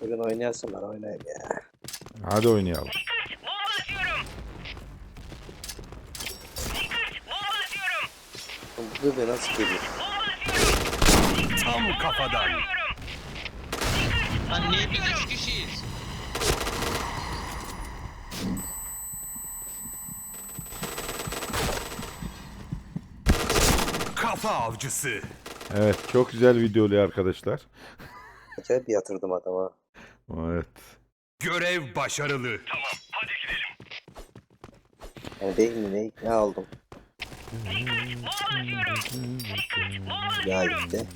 Bugün oynayasınlar oynayın ya. Hadi oynayalım. Dikkat! Bomba atıyorum! Dikkat! Bomba atıyorum! Bu bebe nasıl geliyor? Bomba atıyorum! Tam kafadan. Atıyorum! Lan niye biz üç kişiyiz? Kafa avcısı. Evet çok güzel video oluyor arkadaşlar. Acayip yatırdım adama. Evet. Görev başarılı. Yani değil mi ne, ne aldım? Bomba atıyorum! Dikkat! Bomba Ya atıyorum! işte.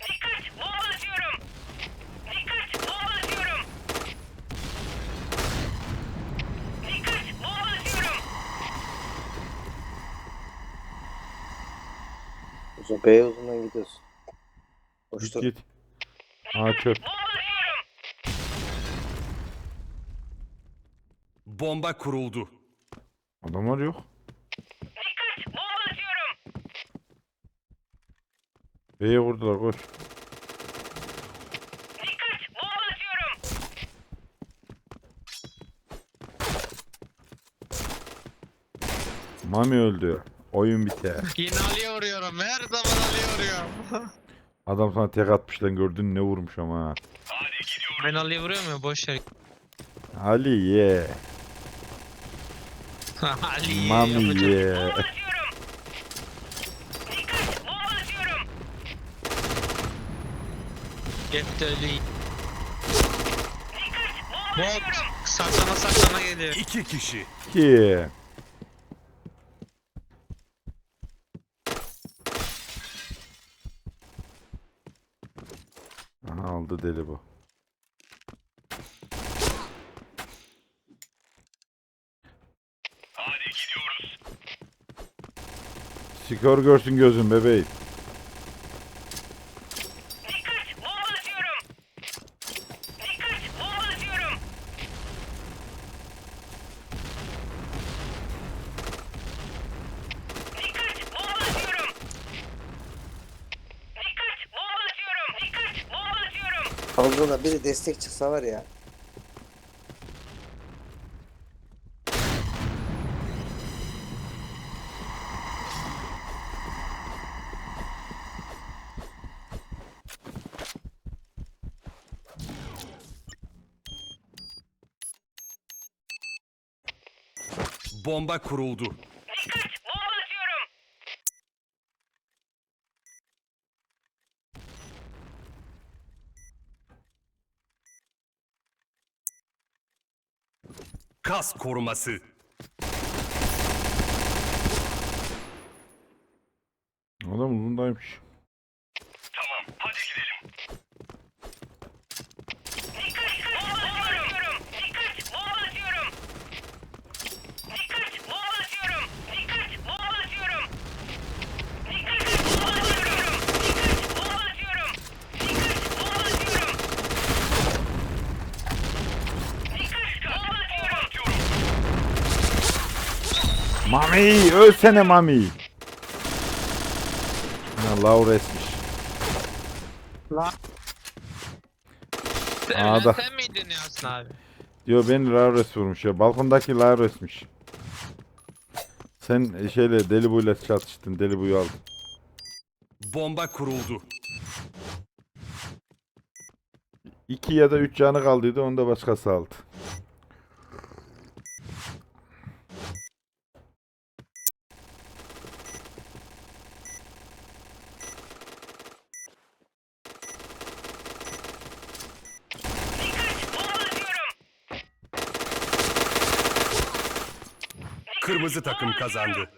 Dikkat! Bomba atıyorum! Dikkat! Bomba atıyorum! Dikkat! Bomba atıyorum! Uzun bey uzundan gidiyorsun. Git Koştur. git. Ha çöp. Bomba kuruldu. Adamlar yok. Dikkat! Bomba atıyorum! B'ye vurdular koş. Dikkat! Bomba atıyorum! Mami öldü. Oyun biter. Yine Ali'ye vuruyorum. Her zaman Ali'ye vuruyorum. Adam sana tek atmış lan gördün ne vurmuş ama ha. ben Ali'ye vuruyorum ya boş ver. Ali ye. Ali Mami yapacak. ye. Bomba atıyorum! Dikkat! Bomba atıyorum! Hep de öyle. Dikkat! Bomba Bot atıyorum! saklana saklana geliyor. İki kişi. Ki. Oldu deli bu. Hadi gidiyoruz. Skor görsün gözün bebeğim. Atıyorum! Havuzuna biri destek çıksa var ya. Bomba kuruldu. Dikkat! Kas koruması. Adam uzundaymış. Mami ölsene Mami. Ha, Laures'miş. Sen, A'da. sen miydin Yasin abi? Diyor beni Laures vurmuş ya. Balkondaki Laures'miş. Sen şeyle deli buyla çatıştın. Deli buyu aldın. Bomba kuruldu. İki ya da üç canı kaldıydı. Onu da başkası aldı. Kırmızı takım kazandı.